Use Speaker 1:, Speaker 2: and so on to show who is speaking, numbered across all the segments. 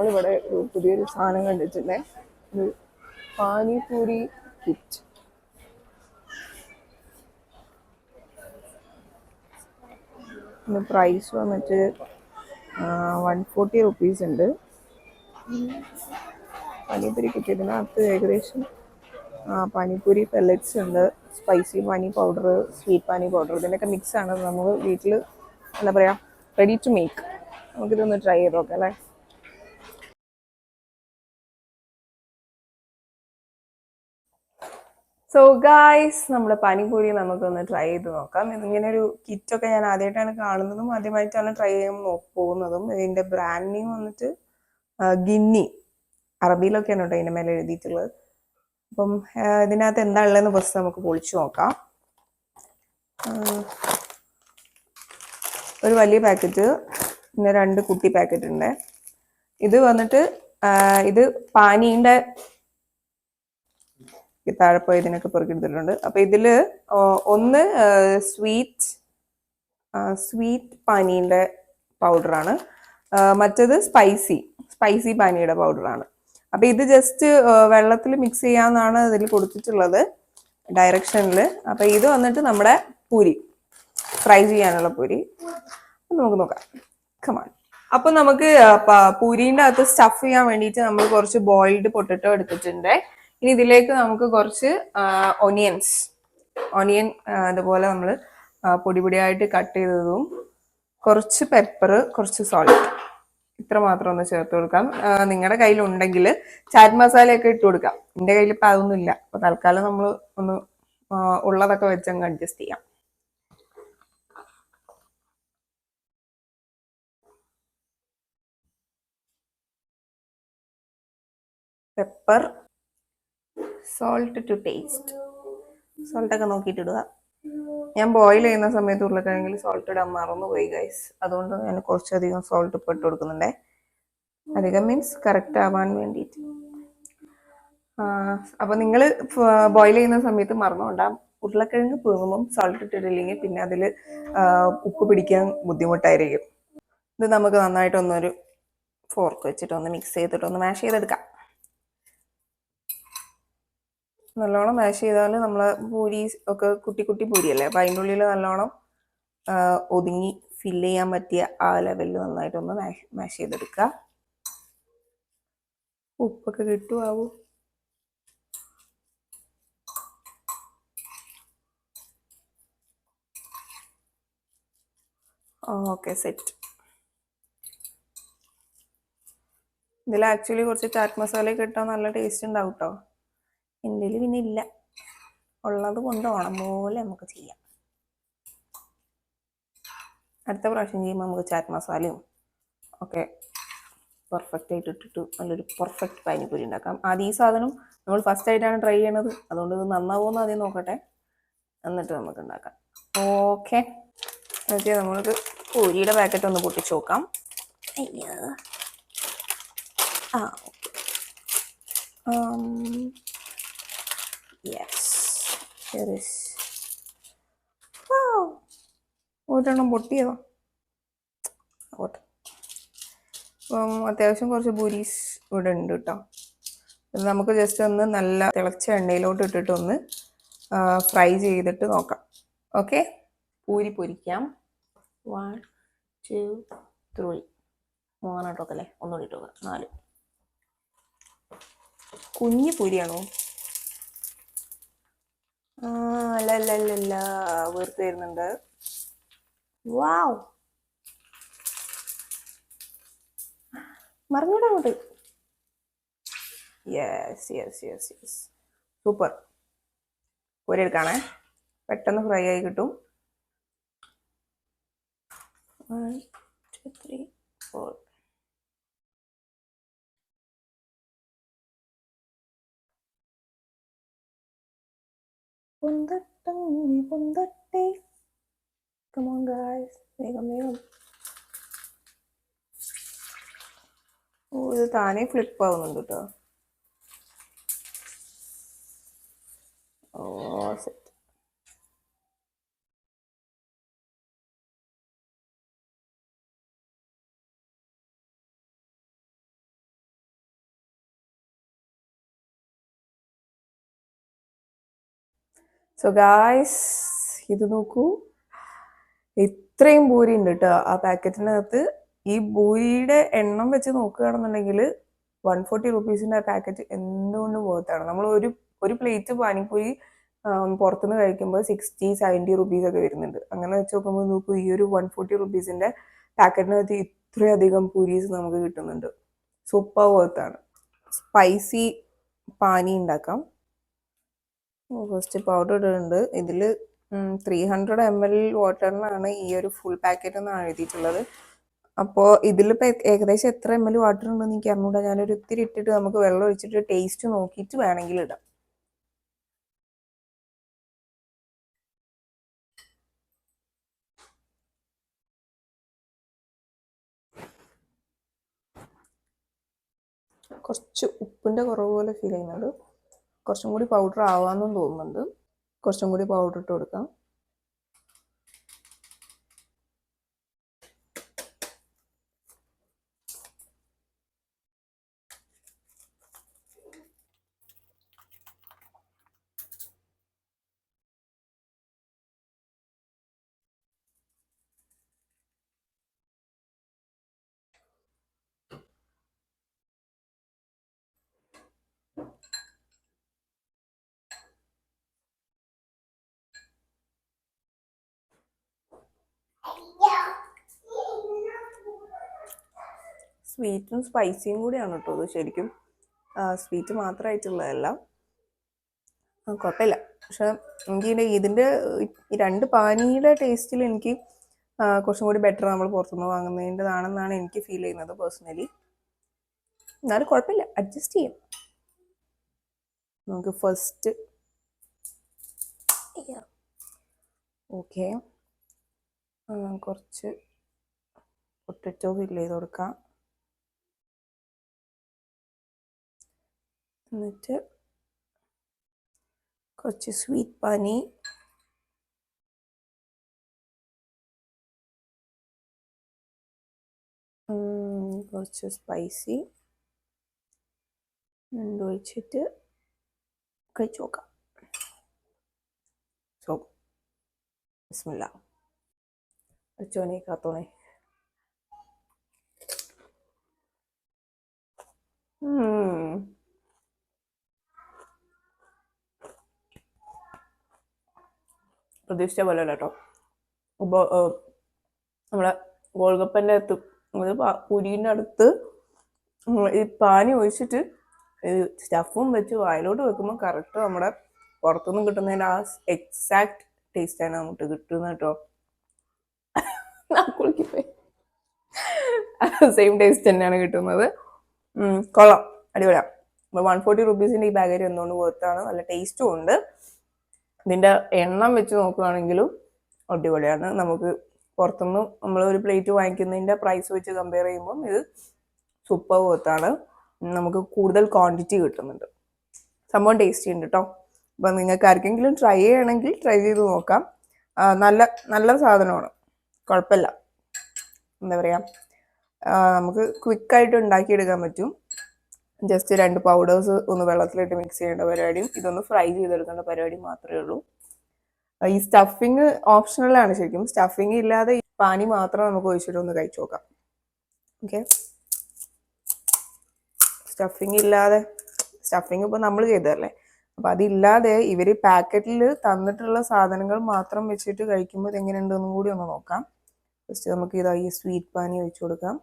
Speaker 1: നമ്മളിവിടെ ഒരു പുതിയൊരു സാധനം കണ്ടിട്ടുണ്ട്. ഒരു പാനിപൂരി കിറ്റ് പ്രൈസ് വന്നിട്ട് വൺ ഫോർട്ടി റുപ്പീസ് ഉണ്ട്. പാനിപൂരി കിറ്റ് ഇതിനകത്ത് ഏകദേശം പാനിപൂരി പെല്ലറ്റ്സ് ഉണ്ട്. Spicy pani powder sweet pani powder ഇതിന്റെയൊക്കെ മിക്സ് ആണ്. നമ്മൾ വീട്ടിൽ എന്താ പറയുക റെഡി ടു മേക്ക് നമുക്കിതൊന്ന് ട്രൈ ചെയ്ത് നോക്കാം അല്ലേ? സോ ഗായ്സ് നമ്മുടെ പനിപൂരി നമുക്കൊന്ന് ട്രൈ ചെയ്ത് നോക്കാം. ഇതിങ്ങനെ ഒരു കിറ്റൊക്കെ ഞാൻ ആദ്യമായിട്ടാണ് കാണുന്നതും ആദ്യമായിട്ടാണ് ട്രൈ ചെയ്യാൻ പോകുന്നതും. ഇതിന്റെ ബ്രാൻഡ് നെയിം വന്നിട്ട് ഗിന്നി. അറബിയിലൊക്കെയാണ് കേട്ടോ ഇതിന്റെ മേലെ എഴുതിയിട്ടുള്ളത്. അപ്പം ഇതിനകത്ത് എന്താ ഉള്ളതെന്ന് ഫസ്റ്റ് നമുക്ക് പൊളിച്ചു നോക്കാം. ഒരു വലിയ പാക്കറ്റ് പിന്നെ രണ്ട് കുട്ടി പാക്കറ്റ് ഉണ്ട്. ഇത് വന്നിട്ട് ഇത് പാനീന്റെ താഴെ പോയി ഇതിനൊക്കെ പെറുക്കിയെടുത്തിട്ടുണ്ട് അപ്പോൾ ഇതിൽ ഒന്ന് സ്വീറ്റ് സ്വീറ്റ് പാനീന്റെ പൗഡറാണ്. മറ്റത് സ്പൈസി സ്പൈസി പാനിയുടെ പൗഡറാണ്. അപ്പൊ ഇത് ജസ്റ്റ് വെള്ളത്തിൽ മിക്സ് ചെയ്യാന്നാണ് ഇതിൽ കൊടുത്തിട്ടുള്ളത് ഡയറക്ഷനിൽ അപ്പൊ ഇത് വന്നിട്ട് നമ്മുടെ പൂരി ഫ്രൈ ചെയ്യാനുള്ള പൂരി. നമുക്ക് നോക്കാം. കമാൺ അപ്പൊ നമുക്ക് പൂരീന്റെ അകത്ത് സ്റ്റഫ് ചെയ്യാൻ വേണ്ടിയിട്ട് നമ്മൾ കുറച്ച് ബോയിൽഡ് പൊട്ടറ്റോ എടുത്തിട്ടുണ്ട്. ഇനി ഇതിലേക്ക് നമുക്ക് കുറച്ച് ഒനിയൻസ് ഒനിയൻ അതുപോലെ നമ്മൾ പൊടി പൊടിയായിട്ട് കട്ട് ചെയ്തതും കുറച്ച് പെപ്പർ കുറച്ച് സോൾട്ട് ഇത്ര മാത്രം ഒന്ന് ചേർത്ത് കൊടുക്കാം. നിങ്ങളുടെ കയ്യിൽ ഉണ്ടെങ്കിൽ ചാറ്റ് മസാലയൊക്കെ ഇട്ട് കൊടുക്കാം. എന്റെ കയ്യിൽ ഇപ്പം അതൊന്നും ഇല്ല അപ്പോൾ തൽക്കാലം നമ്മൾ ഒന്ന് ഉള്ളതൊക്കെ വെച്ച് അങ്ങ് അഡ്ജസ്റ്റ് ചെയ്യാം. പെപ്പർ സോൾട്ട് ടു ടേസ്റ്റ് സോൾട്ടൊക്കെ നോക്കിയിട്ട് ഇടുക ഞാൻ ബോയിൽ ചെയ്യുന്ന സമയത്ത് ഉരുളക്കിഴങ്ങിൽ സോൾട്ട് ഇടാൻ മറന്നുപോയി ഗൈസ് അതുകൊണ്ട് ഞാൻ കുറച്ചധികം സോൾട്ട് ഇപ്പോൾ ഇട്ട് കൊടുക്കുന്നുണ്ടേ. അധികം മീൻസ് കറക്റ്റ് ആവാൻ വേണ്ടിയിട്ട്. അപ്പം നിങ്ങൾ ബോയിൽ ചെയ്യുന്ന സമയത്ത് മറന്നുകൊണ്ടാ ഉരുളക്കിഴങ്ങ് പുഴുങ്ങുമ്പം സോൾട്ട് ഇട്ടിട്ടില്ലെങ്കിൽ പിന്നെ അതിൽ ഉപ്പ് പിടിക്കാൻ ബുദ്ധിമുട്ടായിരിക്കും. ഇത് നമുക്ക് നന്നായിട്ടൊന്നൊരു ഫോർക്ക് വെച്ചിട്ടൊന്ന് മിക്സ് ചെയ്തിട്ടൊന്ന് മാഷ് ചെയ്തെടുക്കാം. നല്ലോണം മാഷ് ചെയ്താൽ നമ്മൾ പൂരി ഒക്കെ കുട്ടി കുട്ടി പൂരിയല്ലേ? അപ്പം അതിന്റെ ഉള്ളിൽ നല്ലോണം ഒതുങ്ങി ഫില്ല് ചെയ്യാൻ പറ്റിയ ആ ലെവലിൽ നന്നായിട്ടൊന്ന് മാഷ് മാഷ് ചെയ്തെടുക്കുക ഉപ്പൊക്കെ കിട്ടുമാവൂ ഓക്കെ സെറ്റ് ഇതിൽ ആക്ച്വലി കുറച്ച് ചാറ്റ് മസാലയൊക്കെ ഇട്ടാൽ നല്ല ടേസ്റ്റ് ഉണ്ടാവും കേട്ടോ എന്റെ പിന്നെ ഇല്ല. ഉള്ളത് കൊണ്ട് ഓണം പോലെ നമുക്ക് ചെയ്യാം. അടുത്ത പ്രാവശ്യം ചെയ്യുമ്പോൾ നമുക്ക് ചാറ്റ് മസാലയും ഒക്കെ പെർഫെക്റ്റ് ആയിട്ട് ഇട്ടിട്ട് നല്ലൊരു പെർഫെക്റ്റ് പാനിപ്പൂരി ഉണ്ടാക്കാം. ആദ്യം ഈ സാധനം നമ്മൾ ഫസ്റ്റ് ആയിട്ടാണ് ട്രൈ ചെയ്യണത്. അതുകൊണ്ട് ഇത് നന്നാവുമെന്ന് ആദ്യം നോക്കട്ടെ. എന്നിട്ട് നമുക്ക് ഉണ്ടാക്കാം. ഓക്കെ എന്നിട്ട് നമ്മൾക്ക് പൂരിയുടെ പാക്കറ്റ് ഒന്ന് പൊട്ടിച്ച് നോക്കാം. അയ്യോ. ആ. ഓക്കെ യെസ് ഒരെണ്ണം പൊട്ടിയതോ ഓട്ടെ അപ്പം അത്യാവശ്യം കുറച്ച് ബുരീസ് ഇവിടെ ഉണ്ട് കേട്ടോ നമുക്ക് ജസ്റ്റ് ഒന്ന് നല്ല തിളച്ച എണ്ണയിലോട്ട് ഇട്ടിട്ട് ഒന്ന് ഫ്രൈ ചെയ്തിട്ട് നോക്കാം. ഓക്കെ പൂരി പൊരിക്കാം. വൺ ടു ത്രീ മൂന്നെണ്ണം ഇട്ടോക്കല്ലേ ഒന്നുകൂടി ഇട്ടോക്കാം. നാല്. കുഞ്ഞു പൂരിയാണോ? അല്ല അല്ല അല്ല അല്ല. വീർത്ത് വരുന്നുണ്ട് വാവ്. മറിഞ്ഞൂടെ അങ്ങോട്ട്. Yes yes yes yes super കോരിയെടുക്കാണേ പെട്ടെന്ന് ഫ്രൈ ആയി കിട്ടും. വൺ ടു ത്രീ ഫോർ പൊന്തട്ടങ്ങനെ പൊന്തട്ടെ. കമോൺ ഗായ്സ് വേഗം വേഗം. ഓ ഇത് താനേ ഫ്ലിപ്പ് ആവുന്നുണ്ട് കേട്ടോ ഓ സെറ്റ് സോ ഗായ്സ് ഇത് നോക്കൂ. ഇത്രയും ബൂരി ഉണ്ട് കേട്ടോ ആ പാക്കറ്റിനകത്ത്. ഈ ബൂരിയുടെ എണ്ണം വെച്ച് നോക്കുകയാണെന്നുണ്ടെങ്കിൽ വൺ ഫോർട്ടി റുപ്പീസിന്റെ ആ പാക്കറ്റ് എന്തുകൊണ്ടും പോകത്താണ് നമ്മൾ ഒരു ഒരു പ്ലേറ്റ് പാനിപ്പൂരി പുറത്തുനിന്ന് കഴിക്കുമ്പോൾ സിക്സ്റ്റി സെവന്റി റുപ്പീസ് ഒക്കെ വരുന്നുണ്ട്. അങ്ങനെ വെച്ച് നോക്കുമ്പോൾ നോക്കൂ ഈ ഒരു വൺ ഫോർട്ടി റുപ്പീസിന്റെ പാക്കറ്റിനകത്ത് ഇത്രയധികം പൂരീസ് നമുക്ക് കിട്ടുന്നുണ്ട്. സൂപ്പർ വർത്താണ് സ്പൈസി പാനി ഉണ്ടാക്കാം. ഫസ്റ്റ് പൗഡർ ഇടുന്നുണ്ട് ഇതിൽ ത്രീ ഹൺഡ്രഡ് എം എൽ വാട്ടറിനാണ് ഈ ഒരു ഫുൾ പാക്കറ്റ് എന്നാണ് എഴുതിയിട്ടുള്ളത്. അപ്പോൾ ഇതിലിപ്പോൾ ഏകദേശം എത്ര എം എൽ വാട്ടർ ഉണ്ടെന്ന് എനിക്ക് അറിഞ്ഞൂടാ. ഞാനൊരു ഇത്തിരി ഇട്ടിട്ട് നമുക്ക് വെള്ളം ഒഴിച്ചിട്ട് ടേസ്റ്റ് നോക്കിയിട്ട് വേണമെങ്കിൽ ഇടാം. കുറച്ച് ഉപ്പിന്റെ കുറവ് പോലെ ഫീൽ ചെയ്യുന്നുണ്ട്. കുറച്ചും കൂടി പൗഡർ ആവാമെന്നും തോന്നുന്നുണ്ട്. കുറച്ചും കൂടി പൗഡർ ഇട്ട് കൊടുക്കാം. സ്വീറ്റും സ്പൈസിയും കൂടിയാണ് കേട്ടോ ഇത് ശരിക്കും. സ്വീറ്റ് മാത്രമായിട്ടുള്ളതല്ല. കുഴപ്പമില്ല. പക്ഷെ എനിക്ക് ഇതിന്റെ രണ്ട് പാനീയുടെ ടേസ്റ്റിൽ എനിക്ക് കുറച്ചും കൂടി ബെറ്റർ നമ്മൾ പുറത്തുനിന്ന് വാങ്ങുന്നതിന്റെതാണെന്നാണ് എനിക്ക് ഫീൽ ചെയ്യുന്നത് പേഴ്സണലി എന്നാലും കുഴപ്പമില്ല. അഡ്ജസ്റ്റ് ചെയ്യാം. നമുക്ക് ഫസ്റ്റ് ഓക്കെ കുറച്ച് പൊട്ടറ്റോ ഫില്ല് ചെയ്ത് കൊടുക്കാം. എന്നിട്ട് കുറച്ച് സ്വീറ്റ് പാനി ഉം, കുറച്ച് സ്പൈസി ഒഴിച്ചിട്ട് കഴിച്ചു നോക്കാം സോ ബിസ്മില്ല അച്ചോനെ കാത്തോണേ ഉം പ്രതീക്ഷിച്ച പോലെ കേട്ടോ. അപ്പോൾ നമ്മളെ ഗോൾഗപ്പന്റെ അടുത്ത് അത് പുരീന്റെ അടുത്ത് ഈ പാനി ഒഴിച്ചിട്ട് സ്റ്റഫും വെച്ച് വായിലോട്ട് വെക്കുമ്പോൾ കറക്റ്റ് നമ്മുടെ പുറത്തുനിന്ന് കിട്ടുന്നതിന്റെ ആ എക്സാക്ട് ടേസ്റ്റാണ് നമുക്ക് കിട്ടുന്നത് കേട്ടോ. സെയിം ടേസ്റ്റ് തന്നെയാണ് കിട്ടുന്നത്. കൊള്ളാം. അടിപൊളിയാണ് വൺ ഫോർട്ടി റുപ്പീസിന്റെ ഈ പാക്കറ്റ് എന്തുകൊണ്ട് പുറത്താണ് നല്ല ടേസ്റ്റും ഉണ്ട്. ഇതിന്റെ എണ്ണം വെച്ച് നോക്കുകയാണെങ്കിലും അടിപൊളിയാണ്. നമുക്ക് പുറത്തുനിന്ന് നമ്മൾ ഒരു പ്ലേറ്റ് വാങ്ങിക്കുന്നതിന്റെ പ്രൈസ് വെച്ച് കമ്പയർ ചെയ്യുമ്പം ഇത് സൂപ്പർ വർത്താണ് നമുക്ക് കൂടുതൽ ക്വാണ്ടിറ്റി കിട്ടുന്നുണ്ട്. സംഭവം ടേസ്റ്റി ഉണ്ട് കേട്ടോ അപ്പം നിങ്ങൾക്ക് ആർക്കെങ്കിലും ട്രൈ ചെയ്യണമെങ്കിൽ ട്രൈ ചെയ്ത് നോക്കാം. നല്ല നല്ല സാധനമാണ്. കുഴപ്പമില്ല. എന്താ പറയുക നമുക്ക് ക്വിക്കായിട്ട് ഉണ്ടാക്കിയെടുക്കാൻ പറ്റും. ജസ്റ്റ് രണ്ട് പൗഡേഴ്സ് ഒന്ന് വെള്ളത്തിലിട്ട് മിക്സ് ചെയ്യേണ്ട പരിപാടിയും ഇതൊന്ന് ഫ്രൈ ചെയ്തെടുക്കേണ്ട പരിപാടി മാത്രമേ ഉള്ളൂ. ഈ സ്റ്റഫിങ് ഓപ്ഷണലാണ് ശരിക്കും. സ്റ്റഫിങ് ഇല്ലാതെ പാനി മാത്രം നമുക്ക് ഒഴിച്ചിട്ട് ഒന്ന് കഴിച്ചു നോക്കാം. ഓക്കെ സ്റ്റഫിങ് ഇല്ലാതെ സ്റ്റഫിങ് ഇപ്പോൾ നമ്മൾ ചെയ്തതല്ലേ? അപ്പോൾ അതില്ലാതെ ഇവർ പാക്കറ്റിൽ തന്നിട്ടുള്ള സാധനങ്ങൾ മാത്രം വെച്ചിട്ട് കഴിക്കുമ്പോൾ എങ്ങനെയുണ്ടെന്ന് കൂടി ഒന്ന് നോക്കാം. ജസ്റ്റ് നമുക്ക് ഇതാ ഈ സ്വീറ്റ് പാനി ഒഴിച്ചു കൊടുക്കാം.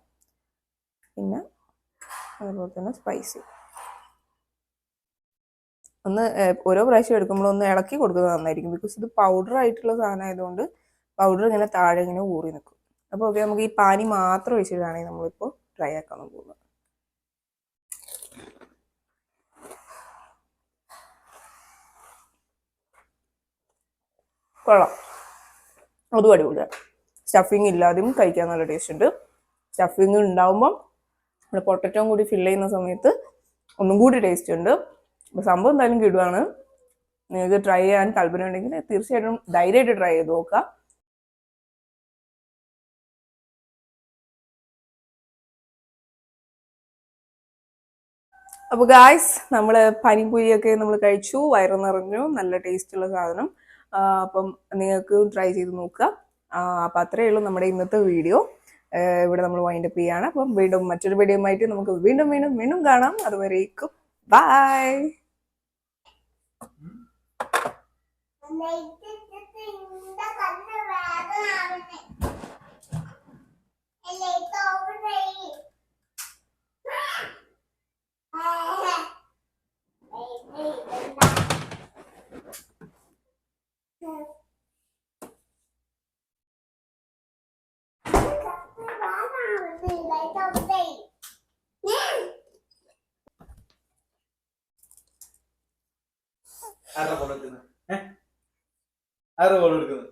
Speaker 1: പിന്നെ അതുപോലെ തന്നെ സ്പൈസി ഒന്ന് ഓരോ പ്രാവശ്യം എടുക്കുമ്പോൾ ഒന്ന് ഇളക്കി കൊടുക്കുന്നത് നന്നായിരിക്കും. ബിക്കോസ് ഇത് പൗഡർ ആയിട്ടുള്ള സാധനം ആയതുകൊണ്ട് പൗഡർ ഇങ്ങനെ താഴെ ഇങ്ങനെ ഊറി നിൽക്കും. അപ്പോൾ ഓക്കെ നമുക്ക് ഈ പാനി മാത്രം ഒഴിച്ചിട്ടാണെങ്കിൽ നമ്മളിപ്പോൾ ഡ്രൈ ആക്കാൻ പോകുന്നത്. കൊള്ളാം. അതും അടിപൊളിയാണ്. സ്റ്റഫിങ് ഇല്ലാതെയും കഴിക്കാൻ നല്ല ടേസ്റ്റ് ഉണ്ട്. സ്റ്റഫിങ് ഉണ്ടാവുമ്പം നമ്മുടെ പൊട്ടറ്റോം കൂടി ഫില്ല് ചെയ്യുന്ന സമയത്ത് ഒന്നും കൂടി ടേസ്റ്റ് ഉണ്ട്. അപ്പോൾ സംഭവം എന്തായാലും കിടുവാണ്. നിങ്ങൾക്ക് ട്രൈ ചെയ്യാൻ താല്പര്യം ഉണ്ടെങ്കിൽ തീർച്ചയായിട്ടും ധൈര്യമായിട്ട് ട്രൈ ചെയ്ത് നോക്കുക. അപ്പോൾ ഗായ്സ് നമ്മൾ പനിപ്പൂരിയൊക്കെ നമ്മൾ കഴിച്ചു വയറ് നിറഞ്ഞു നല്ല ടേസ്റ്റുള്ള സാധനം. അപ്പം നിങ്ങൾക്ക് ട്രൈ ചെയ്ത് നോക്കുക. ആ, അപ്പം അത്രയേ ഉള്ളൂ നമ്മുടെ ഇന്നത്തെ വീഡിയോ ഇവിടെ നമ്മൾ വൈൻഡപ്പ് ചെയ്യാണ്. അപ്പം വീണ്ടും മറ്റൊരു വീഡിയോ ആയിട്ട് നമുക്ക് വീണ്ടും വീണ്ടും വീണ്ടും കാണാം. അതുവരേക്കും ബൈ
Speaker 2: ആരുടെ ഫോൺ എടുക്കുന്നത് ഏഹ് ആരുടെ ഫോൺ എടുക്കുന്നത് ആരുടെ ഫോൺ എടുക്കുന്നത്